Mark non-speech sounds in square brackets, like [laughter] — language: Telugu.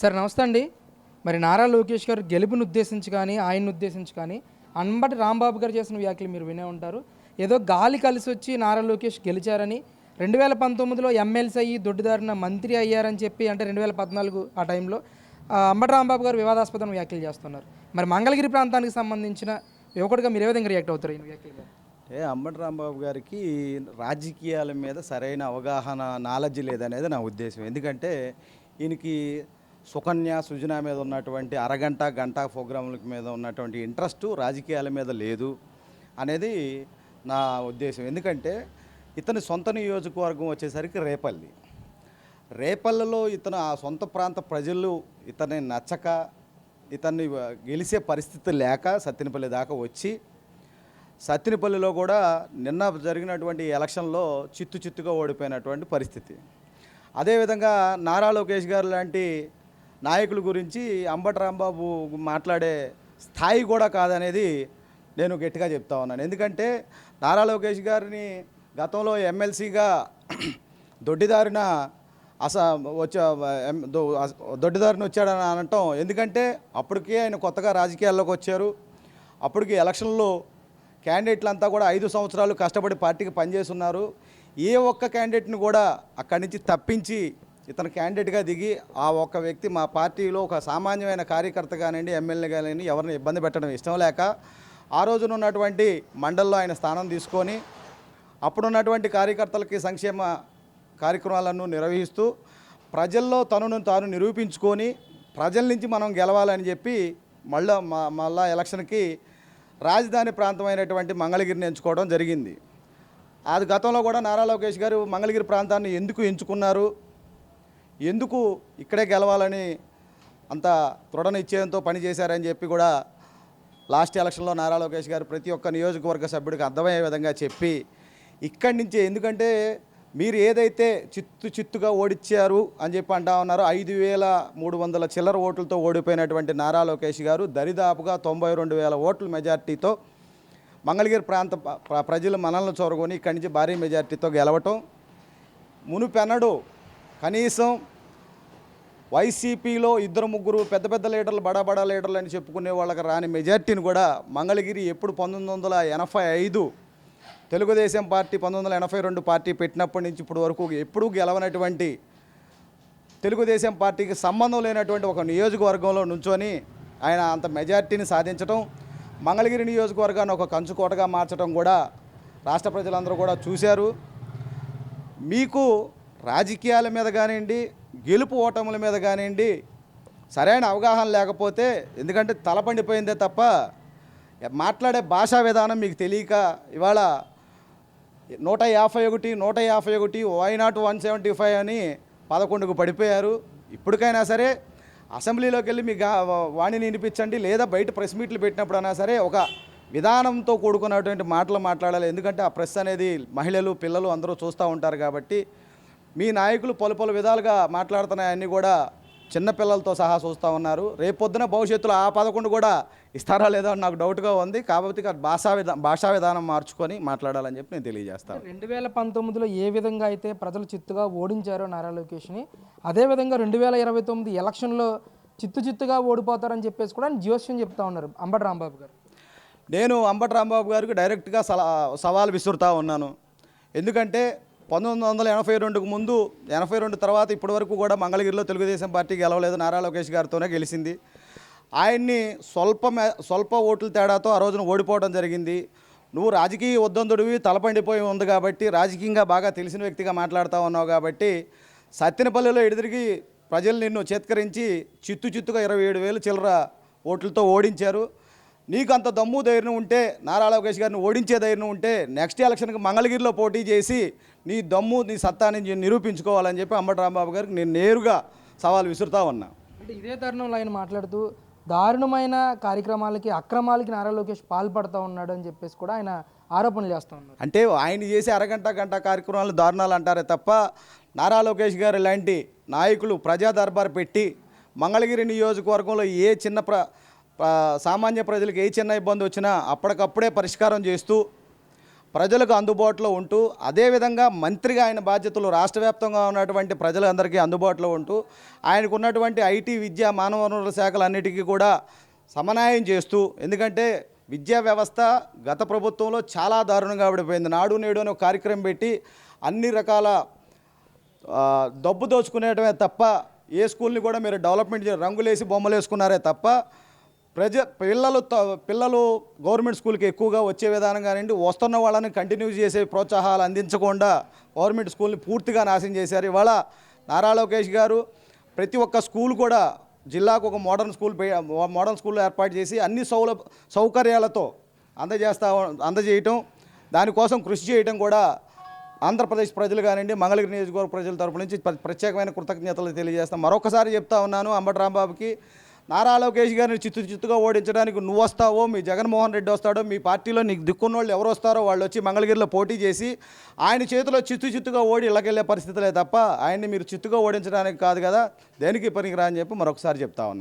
సార్ నమస్తే అండి. మరి నారా లోకేష్ గారు గెలుపుని ఉద్దేశించి కానీ ఆయన్ని ఉద్దేశించి కానీ అంబటి రాంబాబు గారు చేసిన వ్యాఖ్యలు మీరు వినే ఉంటారు. ఏదో గాలి కలిసి వచ్చి నారా లోకేష్ గెలిచారని రెండు వేల పంతొమ్మిదిలో ఎమ్మెల్సీ అయ్యి దొడ్డిదారిన మంత్రి అయ్యారని చెప్పి అంటే రెండు వేల పద్నాలుగు ఆ టైంలో అంబటి రాంబాబు గారు వివాదాస్పదం వ్యాఖ్యలు చేస్తున్నారు. మరి మంగళగిరి ప్రాంతానికి సంబంధించిన యువకుడిగా మీరు ఏ విధంగా రియాక్ట్ అవుతారు ఈ వ్యాఖ్యలు? అంటే అంబటి రాంబాబు గారికి రాజకీయాల మీద సరైన అవగాహన నాలెడ్జ్ లేదనేది నా ఉద్దేశం. ఎందుకంటే ఈయనకి సుకన్య సుజన మీద ఉన్నటువంటి అరగంట గంట ప్రోగ్రాముల మీద ఉన్నటువంటి ఇంట్రెస్ట్ రాజకీయాల మీద లేదు అనేది నా ఉద్దేశం. ఎందుకంటే ఇతని సొంత నియోజకవర్గం వచ్చేసరికి రేపల్లి. రేపల్లిలో ఇతను ఆ సొంత ప్రాంత ప్రజలు ఇతని నచ్చక ఇతన్ని గెలిచే పరిస్థితి లేక సత్తినపల్లి దాకా వచ్చి సత్తినపల్లిలో కూడా నిన్న జరిగినటువంటి ఎలక్షన్లో చిత్తు చిత్తుగా ఓడిపోయినటువంటి పరిస్థితి. అదేవిధంగా నారా లోకేష్ గారు లాంటి నాయకుల గురించి అంబటి రాంబాబు మాట్లాడే స్థాయి కూడా కాదనేది నేను గట్టిగా చెప్తా ఉన్నాను. ఎందుకంటే నారా లోకేష్ గారిని గతంలో ఎమ్మెల్సీగా [clears throat] దొడ్డిదారిన అస వచ్చ దొడ్డిదారిని వచ్చాడని అనటం ఎందుకంటే అప్పటికే ఆయన కొత్తగా రాజకీయాల్లోకి వచ్చారు. అప్పటికి ఎలక్షన్లో క్యాండిడేట్లు అంతా కూడా ఐదు సంవత్సరాలు కష్టపడి పార్టీకి పనిచేస్తున్నారు. ఏ ఒక్క క్యాండిడేట్ని కూడా అక్కడి నుంచి తప్పించి ఇతను క్యాండిడేట్గా దిగి ఆ ఒక్క వ్యక్తి మా పార్టీలో ఒక సామాన్యమైన కార్యకర్త కానివ్వండి ఎమ్మెల్యే కానివ్వండి ఎవరిని ఇబ్బంది పెట్టడం ఇష్టం లేక ఆ రోజున ఉన్నటువంటి మండల్లో ఆయన స్థానం తీసుకొని అప్పుడున్నటువంటి కార్యకర్తలకి సంక్షేమ కార్యక్రమాలను నిర్వహిస్తూ ప్రజల్లో తనను తాను నిరూపించుకొని ప్రజల నుంచి మనం గెలవాలని చెప్పి మళ్ళా మ- మళ్ళా ఎలక్షన్కి రాజధాని ప్రాంతమైనటువంటి మంగళగిరిని ఎంచుకోవడం జరిగింది. అది గతంలో కూడా నారా లోకేష్ గారు మంగళగిరి ప్రాంతాన్ని ఎందుకు ఎంచుకున్నారు? ఎందుకు ఇక్కడే గెలవాలని అంత దృఢ నిశ్చయంతో పనిచేశారని చెప్పి కూడా లాస్ట్ ఎలక్షన్లో నారా లోకేష్ గారు ప్రతి ఒక్క నియోజకవర్గ సభ్యుడికి అర్థమయ్యే విధంగా చెప్పి ఇక్కడి నుంచే ఎందుకంటే మీరు ఏదైతే చిత్తు చిత్తుగా ఓడిచ్చారు అని చెప్పి అంటా ఉన్నారో ఐదు వేల మూడు వందల చిల్లర ఓట్లతో ఓడిపోయినటువంటి నారా లోకేష్ గారు దరిదాపుగా తొంభై రెండు వేల ఓట్ల మెజార్టీతో మంగళగిరి ప్రాంత ప్రజలు మనల్ని చొరగొని ఇక్కడి నుంచి భారీ మెజార్టీతో గెలవటం. మునుపెన్నడు కనీసం వైసీపీలో ఇద్దరు ముగ్గురు పెద్ద పెద్ద లీడర్లు బడా బడా లీడర్లు అని చెప్పుకునే వాళ్ళకి రాని మెజార్టీని కూడా మంగళగిరి ఎప్పుడు పంతొమ్మిది వందల ఎనభై ఐదు తెలుగుదేశం పార్టీ పంతొమ్మిది వందల ఎనభై రెండు పార్టీ పెట్టినప్పటి నుంచి ఇప్పటి వరకు ఎప్పుడూ గెలవనటువంటి తెలుగుదేశం పార్టీకి సంబంధం లేనటువంటి ఒక నియోజకవర్గంలో నుంచొని ఆయన అంత మెజార్టీని సాధించడం మంగళగిరి నియోజకవర్గాన్ని ఒక కంచుకోటగా మార్చడం కూడా రాష్ట్ర ప్రజలందరూ కూడా చూశారు. మీకు రాజకీయాల మీద కానివ్వండి గెలుపు ఓటముల మీద కానివ్వండి సరైన అవగాహన లేకపోతే ఎందుకంటే తలపండిపోయిందే తప్ప మాట్లాడే భాషా విధానం మీకు తెలియక ఇవాళ నూట యాభై ఒకటి నూట యాభై ఒకటి why not one seventy five అని పదకొండుకు పడిపోయారు. ఇప్పటికైనా సరే అసెంబ్లీలోకి వెళ్ళి మీ వాణిని వినిపించండి లేదా బయట ప్రెస్ మీట్లు పెట్టినప్పుడైనా సరే ఒక విధానంతో కూడుకున్నటువంటి మాటలు మాట్లాడాలి. ఎందుకంటే ఆ ప్రెస్ అనేది మహిళలు పిల్లలు అందరూ చూస్తూ ఉంటారు కాబట్టి మీ నాయకులు పలు పలు విధాలుగా మాట్లాడుతున్నాయన్నీ కూడా చిన్నపిల్లలతో సహా చూస్తూ ఉన్నారు. రేపొద్దున భవిష్యత్తులో ఆ పదకొండు కూడా ఇస్తారా లేదా అని నాకు డౌట్గా ఉంది. కాబట్టి భాషా విధా భాషా విధానం మార్చుకొని మాట్లాడాలని చెప్పి నేను తెలియజేస్తాను రెండు వేల పంతొమ్మిదిలో ఏ విధంగా అయితే ప్రజలు చిత్తుగా ఓడించారో నారా లోకేష్ని అదేవిధంగా రెండు వేల ఇరవై తొమ్మిది ఎలక్షన్లో చిత్తు చిత్తుగా ఓడిపోతారని చెప్పేసి కూడా ఆయన జోస్యం చెప్తా ఉన్నారు అంబటి రాంబాబు గారు. నేను అంబటి రాంబాబు గారికి డైరెక్ట్గా సలా సవాల్ విసురుతా ఉన్నాను. ఎందుకంటే పంతొమ్మిది వందల ఎనభై రెండుకు ముందు ఎనభై రెండు తర్వాత ఇప్పటి వరకు కూడా మంగళగిరిలో తెలుగుదేశం పార్టీ గెలవలేదు నారా లోకేష్ గారితోనే గెలిచింది ఆయన్ని స్వల్ప స్వల్ప ఓట్ల తేడాతో ఆ రోజున ఓడిపోవడం జరిగింది. నువ్వు రాజకీయ ఉద్దందుడివి తలపండిపోయి ఉంది కాబట్టి రాజకీయంగా బాగా తెలిసిన వ్యక్తిగా మాట్లాడుతూ ఉన్నావు కాబట్టి సత్తినపల్లిలో ఎడిదిరిగి ప్రజలు నిన్ను చేత్కరించి చిత్తు చిత్తుగా ఇరవై ఏడు వేలు చిల్లర ఓట్లతో ఓడించారు. నీకు అంత దమ్ము ధైర్యం ఉంటే నారా లోకేష్ గారిని ఓడించే ధైర్యం ఉంటే నెక్స్ట్ ఎలక్షన్కి మంగళగిరిలో పోటీ చేసి నీ దమ్ము నీ సత్తాని నిరూపించుకోవాలని చెప్పి అంబటి రాంబాబు గారికి నేను నేరుగా సవాల్ విసురుతా ఉన్నా. అంటే ఇదే తరుణంలో ఆయన మాట్లాడుతూ దారుణమైన కార్యక్రమాలకి అక్రమాలకి నారా లోకేష్ పాల్పడుతూ ఉన్నాడు అని చెప్పేసి కూడా ఆయన ఆరోపణలు చేస్తూ ఉన్నారు. అంటే ఆయన చేసే అరగంట గంట కార్యక్రమాలు దారుణాలు అంటారే తప్ప నారా లోకేష్ గారు లాంటి నాయకులు ప్రజా దర్బార్ పెట్టి మంగళగిరి నియోజకవర్గంలో ఏ చిన్న ప్ర- సామాన్య ప్రజలకు ఏ చిన్న ఇబ్బంది వచ్చినా అప్పటికప్పుడే పరిష్కారం చేస్తూ ప్రజలకు అందుబాటులో ఉంటూ అదేవిధంగా మంత్రిగా ఆయన బాధ్యతలు రాష్ట్ర వ్యాప్తంగా ఉన్నటువంటి ప్రజలందరికీ అందుబాటులో ఉంటూ ఆయనకు ఉన్నటువంటి ఐటీ విద్యా మానవ వనరుల శాఖలన్నిటికీ కూడా సమన్వయం చేస్తూ ఎందుకంటే విద్యా వ్యవస్థ గత ప్రభుత్వంలో చాలా దారుణంగా పడిపోయింది నాడు నేడు అనే కార్యక్రమం పెట్టి అన్ని రకాల దబ్బు దోచుకునేటమే తప్ప ఏ స్కూల్ని కూడా మీరు డెవలప్మెంట్ రంగులేసి బొమ్మలు వేసుకున్నారే తప్ప ప్రజ పిల్లలు త- పిల్లలు గవర్నమెంట్ స్కూల్కి ఎక్కువగా వచ్చే విధానం కానివ్వండి వస్తున్న వాళ్ళని కంటిన్యూ చేసే ప్రోత్సాహాలు అందించకుండా గవర్నమెంట్ స్కూల్ని పూర్తిగా నాశనం చేశారు. ఇవాళ నారా లోకేష్ గారు ప్రతి ఒక్క స్కూల్ కూడా జిల్లాకు ఒక మోడర్న్ స్కూల్ మోడర్న్ స్కూల్ ఏర్పాటు చేసి అన్ని సౌల సౌకర్యాలతో అందజేస్తా అందజేయటం దానికోసం కృషి చేయటం కూడా ఆంధ్రప్రదేశ్ ప్రజలు కానివ్వండి మంగళగిరి నియోజకవర్గ ప్రజల తరపు నుంచి ప్ర- ప్రత్యేకమైన కృతజ్ఞతలు తెలియజేస్తాం మరొకసారి చెప్తా ఉన్నాను అంబటి రాంబాబుకి. నారా లోకేష్ గారిని చిత్తు చిత్తుగా ఓడించడానికి నువ్వు వస్తావో మీ జగన్మోహన్ రెడ్డి వస్తాడో మీ పార్టీలో నీకు దిక్కున్న వాళ్ళు ఎవరు వస్తారో వాళ్ళు వచ్చి మంగళగిరిలో పోటీ చేసి ఆయన చేతిలో చిత్తు చిత్తుగా ఓడి ఇళ్ళకెళ్ళే పరిస్థితులే తప్ప ఆయన్ని మీరు చిత్తుగా ఓడించడానికి కాదు కదా. దేనికి పనికిరా అని చెప్పి మరొకసారి చెప్తా ఉన్నాను.